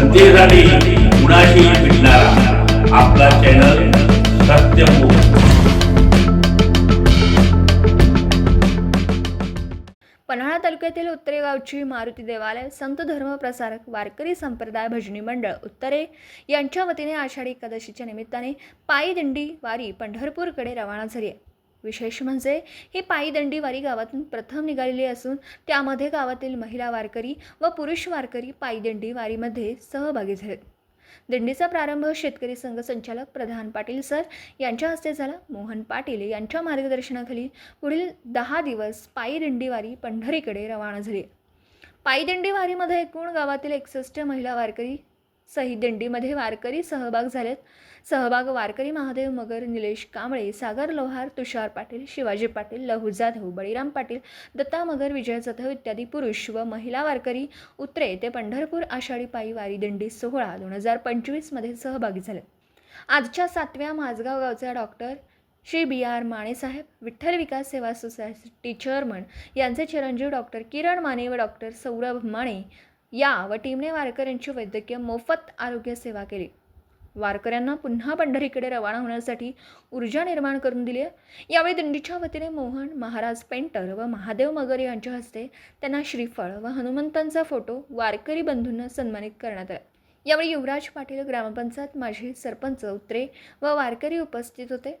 जनतेसाठी कुणाशी भेटणारा. आपला चॅनल सत्यमुख पन्हाळा तालुक्यातील उत्तरे गावची मारुती देवालय संत धर्मप्रसारक वारकरी संप्रदाय भजनी मंडळ उत्तरे यांच्या वतीने आषाढी एकादशीच्या निमित्ताने पायी दिंडी वारी पंढरपूरकडे रवाना झाली आहे. विशेष म्हणजे ही पायी वारी गावातून प्रथम निघालेली असून त्यामध्ये गावातील महिला वारकरी व पुरुष वारकरी पायी वारीमध्ये सहभागी झालेत दिंडीचा प्रारंभ शेतकरी संघ संचालक प्रधान पाटील सर यांच्या हस्ते झाला. मोहन पाटील यांच्या मार्गदर्शनाखाली पुढील दहा दिवस पायी दिंडीवारी पंढरीकडे रवाना झाली. पायी दिंडी वारीमध्ये एकूण गावातील एकसष्ट महिला वारकरी सही दिंडीमध्ये वारकरी सहभाग झालेत. सहभाग वारकरी महादेव मगर निलेश कांबळे सागर लोहार तुषार पाटील शिवाजी पाटील लहू जाधव बळीराम पाटील दत्ता मगर विजय जाधव इत्यादी पुरुष व महिला वारकरी उतरे. ते पंढरपूर आषाढी पायी वारी दिंडी सोहळा दोन हजार पंचवीसमध्ये सहभागी झाले. आजच्या सातव्या माझगाव गावचा डॉक्टर श्री बी आर माणेसाहेब विठ्ठल विकास सेवा सोसायटी चेअरमन यांचे चिरंजीव डॉक्टर किरण माने व डॉक्टर सौरभ माने या व टीमने वारकऱ्यांची वैद्यकीय मोफत आरोग्य सेवा केली. वारकऱ्यांना पुन्हा पंढरीकडे रवाना होण्यासाठी ऊर्जा निर्माण करून दिली आहे. यावेळी दिंडीच्या वतीने मोहन महाराज पेंटर व महादेव मगर यांच्या हस्ते त्यांना श्रीफळ व हनुमंतांचा फोटो वारकरी बंधूंना सन्मानित करण्यात आला. यावेळी युवराज पाटील ग्रामपंचायत माजी सरपंच उत्रे व वारकरी उपस्थित होते.